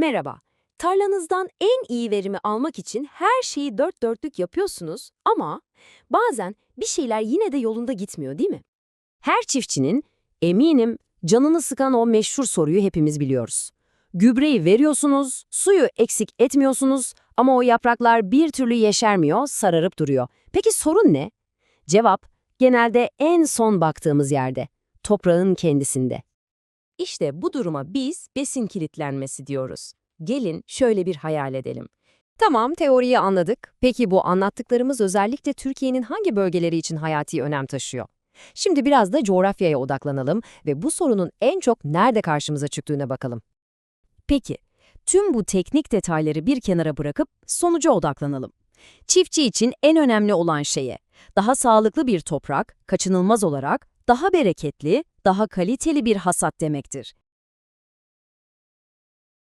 Merhaba. Tarlanızdan en iyi verimi almak için her şeyi dört dörtlük yapıyorsunuz ama bazen bir şeyler yine de yolunda gitmiyor değil mi? Her çiftçinin eminim canını sıkan o meşhur soruyu hepimiz biliyoruz. Gübreyi veriyorsunuz, suyu eksik etmiyorsunuz ama o yapraklar bir türlü yeşermiyor, sararıp duruyor. Peki sorun ne? Cevap genelde en son baktığımız yerde, toprağın kendisinde. İşte bu duruma biz besin kilitlenmesi diyoruz. Gelin şöyle bir hayal edelim. Tamam, teoriyi anladık. Peki bu anlattıklarımız özellikle Türkiye'nin hangi bölgeleri için hayati önem taşıyor? Şimdi biraz da coğrafyaya odaklanalım ve bu sorunun en çok nerede karşımıza çıktığına bakalım. Peki, tüm bu teknik detayları bir kenara bırakıp sonuca odaklanalım. Çiftçi için en önemli olan şeye, daha sağlıklı bir toprak, kaçınılmaz olarak daha bereketli, daha kaliteli bir hasat demektir.